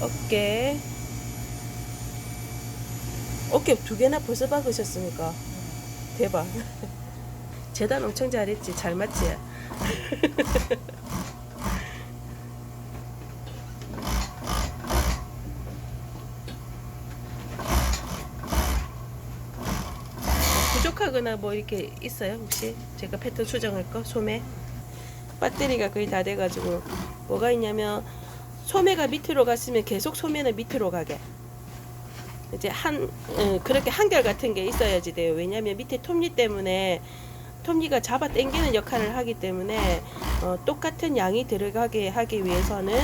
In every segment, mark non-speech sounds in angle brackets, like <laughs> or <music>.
어깨. 어깨 두 개나 벌써 박으셨습니까? 대박. <laughs> 재단 엄청 잘했지. 잘 맞지? <laughs> 부족하거나 뭐 이렇게 있어요 혹시 제가 패턴 수정할 거 소매 배터리가 거의 다 돼가지고 뭐가 있냐면 소매가 밑으로 갔으면 계속 소매는 밑으로 가게. 이제 한 어, 그렇게 한결 같은 게 있어야지 돼요. 왜냐면 밑에 톱니 때문에 톱니가 잡아 당기는 역할을 하기 때문에 어, 똑같은 양이 들어가게 하기 위해서는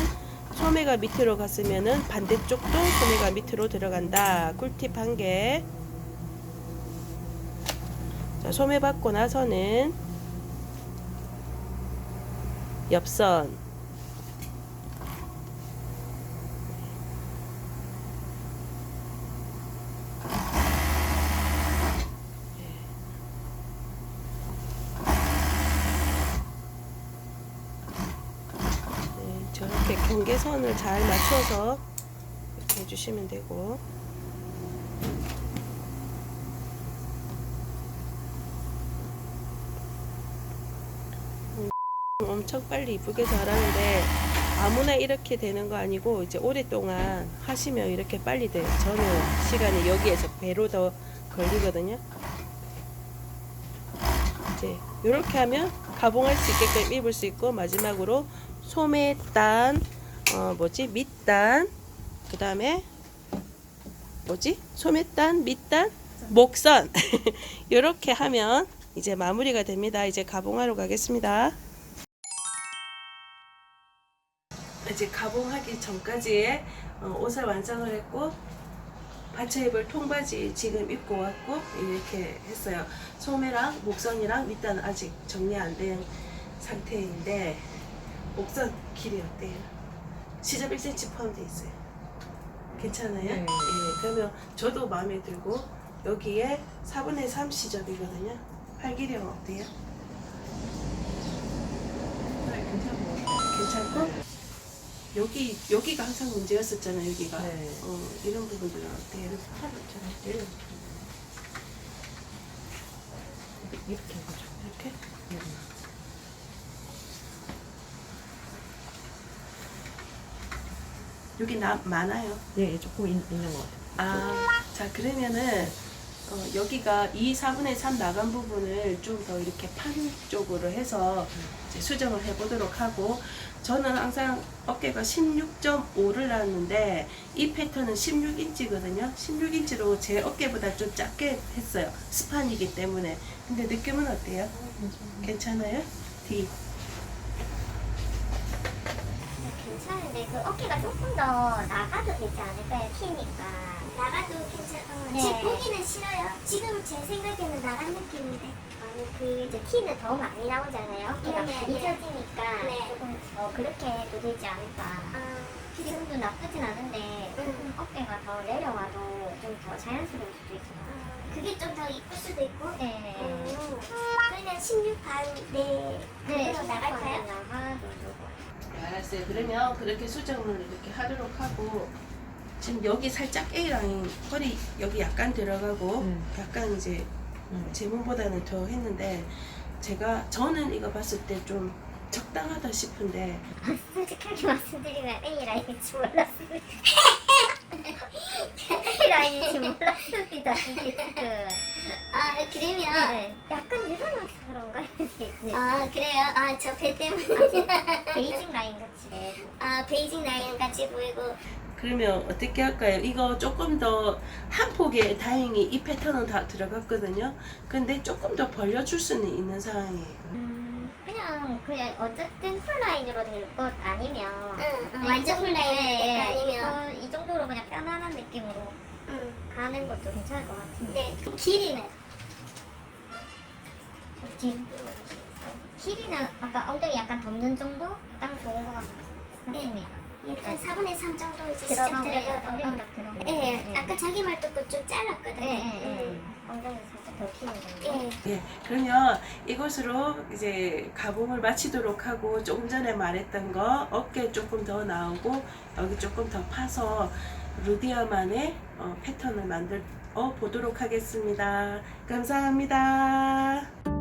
소매가 밑으로 갔으면은 반대쪽도 소매가 밑으로 들어간다. 꿀팁 한개. 자, 소매 받고 나서는 옆선 네, 저렇게 경계선을 잘 맞춰서 이렇게 해주시면 되고 엄청 빨리 이쁘게 잘하는데 아무나 이렇게 되는 거 아니고 이제 오랫동안 하시면 이렇게 빨리 돼요. 저는 시간이 여기에서 배로 더 걸리거든요. 이제 이렇게 하면 가봉할 수 있게끔 입을 수 있고 마지막으로 소매단 어 뭐지 밑단 그 다음에 뭐지 소매단 밑단 목선 <laughs> 이렇게 하면 이제 마무리가 됩니다. 이제 가봉하러 가겠습니다. 이제 가봉하기 전까지의 어, 옷을 완성을 했고 받쳐 입을 통바지 지금 입고 왔고 이렇게 했어요. 소매랑 목선이랑 밑단 아직 정리 안 된 상태인데 목선 길이 어때요? 시접 1cm 포함되어 있어요. 괜찮아요? 네. 예, 그러면 저도 마음에 들고 여기에 4분의 3 시접이거든요. 팔 길이가 어때요? 네, 괜찮은 것 같아요. 괜찮고? 여기 여기가 항상 문제였었잖아 여기가 네. 어, 이런 부분들은 어때요? 이렇게 이렇게 해가지고. 이렇게 네. 여기 나 많아요. 네, 조금 있, 있는 것 같아요. 아, 자 그러면은 어, 여기가 2, 4분의 3 나간 부분을 좀 더 이렇게 판 쪽으로 해서 이제 수정을 해보도록 하고 저는 항상 어깨가 16.5를 나왔는데 이 패턴은 16인치거든요. 16인치로 제 어깨보다 좀 작게 했어요. 스판이기 때문에. 근데 느낌은 어때요? 괜찮아요? D. 괜찮은데 그 어깨가 조금 더 나가도 되지 않을까요? 키니까. 나가도 괜찮아. 네. 지금 보기는 싫어요. 지금 제 생각에는 나간 느낌인데. 아니 그 이제 키는 더 많이 나오잖아요. 어깨가 네, 네, 네. 져지니까 네. 조금 어, 그렇게 해도 되지 않을까. 아, 지금도 나쁘진 않은데 조금 어깨가 더 내려와도 좀 더 자연스러울 수도 있어요. 그게 좀 더 이쁠 수도 있고. 네. 음, 그러면 16반 네, 네, 그대로 나갈까요? 나가도 좋고. 네, 알았어요. 그러면 그렇게 수정을 이렇게 하도록 하고 지금 여기 살짝 A 라인 허리 여기 약간 들어가고 음. 약간 이제 음. 제 몸보다는 더 했는데 제가 저는 이거 봤을 때 좀 적당하다 싶은데 솔직하게 말씀드리면 A 라인인지 몰랐습니다. <laughs> A 라인인지 몰랐습니다. 지금. 아, 그러면. 네. 약간 일어나서 그런가요? 네. 아, 그래요? 아, 저 배 때문에. 베이징 라인 같이. 아, 베이징 라인 같이 보이고. 그러면 어떻게 할까요? 이거 조금 더 한 폭에 다행히 이 패턴은 다 들어갔거든요. 근데 조금 더 벌려줄 수는 있는 상황이에요. 음, 그냥 그냥 어쨌든 풀 라인으로 될 것 아니면 응, 응, 네, 완전 이 풀라인 정도에, 아니면. 어, 이 정도로 그냥 편안한 느낌으로 음, 가는 것도 괜찮을 것 같은데. 네. 길이는? 뒤 길이는 아까 엉덩이 약간 덮는 정도 딱 좋은 것 같아요. 네. 약간 4분의 3 정도 이제 시작. 엉덩이 딱 들어가고. 예, 아까 자기 말 듣고 좀 잘랐거든요. 예, 예, 예. 음. 엉덩이 살짝. 예. 예, 그러면 이것으로 이제 가봉을 마치도록 하고 조금 전에 말했던 거 어깨 조금 더 나오고 여기 조금 더 파서 루디아만의 어, 패턴을 만들어 보도록 하겠습니다. 감사합니다.